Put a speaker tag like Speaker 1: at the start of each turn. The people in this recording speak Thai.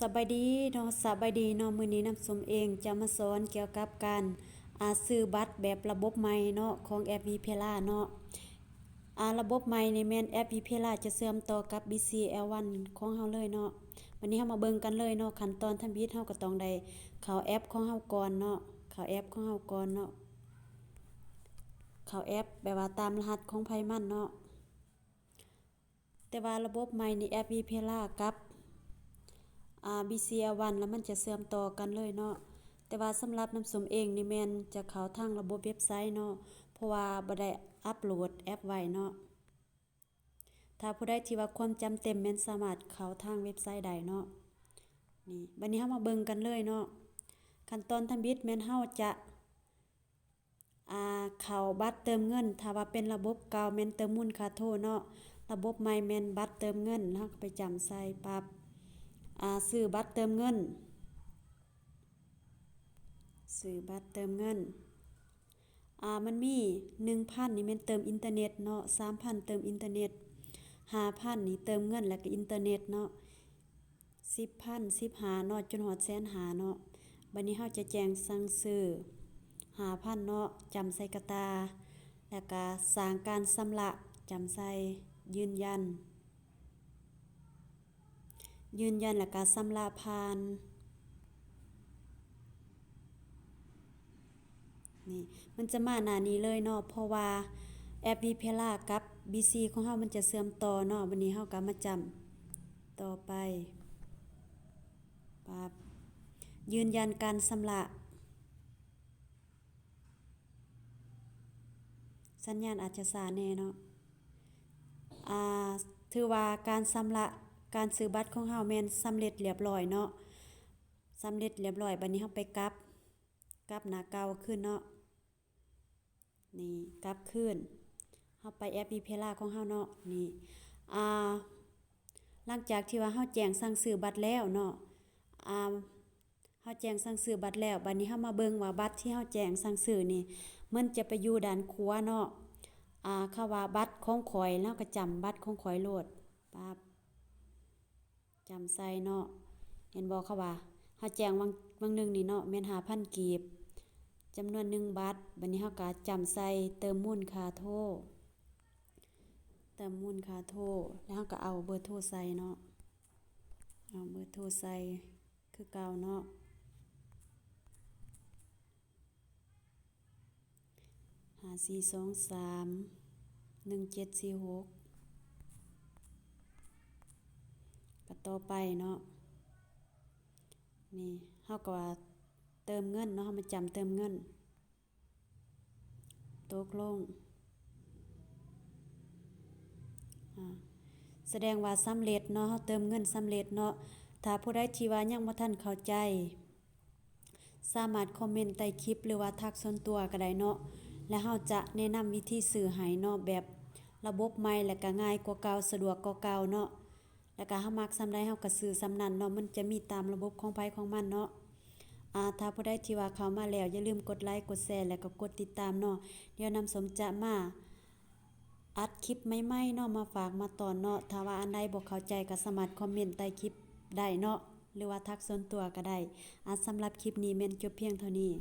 Speaker 1: สบายดีเนาะสบายดีเนาะมือนี้น้ำสมเองจะมาสอนเกี่ยวกับการอาซื้อบัตรแบบระบบใหม่เนาะของแอป VPela เนาะอาระบบใหม่ในแมนแอป VPela จะเชื่อมต่อกับ BCL1 ของเฮาเลยเนาะวันนี้เฮามาเบิ่งกันเลยเนาะขั้นตอนทำบิดเฮาก็ต้องได้เข้าแอปของเฮาก่อนเนาะเข้าแอปของเฮาก่อนเนาะเข้าแอปแบบว่าตามรหัสของไผมันเนาะแต่ว่าระบบใหม่ในแอป VPela กับ อ่า BCL1 แล้วมันจะเชื่อมต่อกันเลยเนาะแต่ว่าสำหรับน้ำสมเองนี่แมนจะเข้าทางระบบเว็บไซต์เนาะเพราะว่าบ่ได้อัปโหลดแอปไว้เนาะถ้าผู้ใดที่ว่าความจำเต็มแม่นสามารถเข้าทางเว็บไซต์ได้เนาะนี่บัดนี้เฮามาเบิ่งกันเลยเนาะขั้นตอนทำบิดแม่นเฮาจะอ่าเข้าบัตรเติมเงิน ถ้าว่าเป็นระบบเก่าแม่นเติมมูลค่าโทเนาะระบบใหม่แม่นบัตรเติมเงินแล้วเราก็ไปจำใส่ปั๊บ ซื้อบัตรเติมเงิน ซื้อบัตรเติมเงิน อ่า มันมี1,000นี่ม่นเติมอินเทอร์เน็ตเนาะ3,000เติมอินเทอร์เน็ต5,000นี่เติมเงินแล้วก็อินเทอร์เน็ตเนาะ10,000 15เนาะจนฮอดแสนห้าเนาะบัดนี้เฮาจะแจ้งสั่งซื้อ5,000เนาะจำใส่กระตา แล้วก็สร้างการชำระจำใส่ยืนยัน ยืนยันและก็สำระผ่านนี่มันจะมาหน้านี้เลยเนาะเพราะว่าแอป VPela กับ BC ของเฮามันจะเชื่อมต่อเนาะวันนี้เฮาก็มาจำต่อไปปับยืนยันการสำระสัญญาณอาจจะช้าแน่เนาะอ่าถือว่าการสำระ การซื้อบัตรของเฮาแม่นสำเร็จเรียบร้อยเนาะสำเร็จเรียบร้อยบัดนี้เฮาไปกลับกลับหน้าเก่าขึ้นเนาะนี่กลับขึ้นเฮาไปแอป VPela ของเฮาเนาะนี่อ่าหลังจากที่ว่าเฮาแจ้งสั่งซื้อบัตรแล้วเนาะอ่าเฮาแจ้งสั่งซื้อบัตรแล้วบัดนี้เฮามาเบิ่งว่าบัตรที่เฮาแจ้งสั่งซื้อนี่มันจะไปอยู่ด้านขวาเนาะอ่าคำว่าบัตรของข่อยแล้วก็จำบัตรของข่อยโลดปั๊บ จำใส่เนาะเห็นบ่เขาว่าเฮาแจ้งวังวังหนึ่งนี่เนาะแม่น5,000กีบจำนวน1บาทบัดนี้เฮาก็จำใส่เติมมูลค่าโทรเติมมูลค่าโทรแล้วเฮาก็เอาเบอร์โทรใส่เนาะเอาเบอร์โทรใส่คือเก่าเนาะหาสี่สองสามหนึ่งเจ็ดสี่หก ก็ต่อไปเนาะนี่เฮาก็ว่าเติมเงินเนาะเฮามาจำเติมเงินตกลงแสดงว่าสำเร็จเนาะเฮาเติมเงินสำเร็จเนาะถ้าผู้ใดที่ว่ายังบ่ทันเข้าใจ สามารถคอมเมนต์ใต้คลิปหรือว่าทักส่วนตัวก็ได้เนาะและเฮาจะแนะนำวิธีซื้อให้เนาะแบบระบบใหม่และก็ง่ายกว่าเก่าสะดวกกว่าเก่าเนาะ แล้วก็เฮามักซำใดเฮาก็ซื้อซำนั้นเนาะมันจะมีตามระบบของไผของมันเนาะอ่าถ้าผู้ใดที่ว่าเข้ามาแล้วอย่าลืมกดไลค์กดแชร์แล้วก็กดติดตามเนาะเดี๋ยวนำสมจะมาอัดคลิปใหม่ๆเนาะมาฝากมาตอนเนาะถ้าว่าอันใดบ่เข้าใจก็สามารถคอมเมนต์ใต้คลิปได้เนาะหรือว่าทักส่วนตัวก็ได้อาสำหรับคลิปนี้แม่นจบเพียงเท่านี้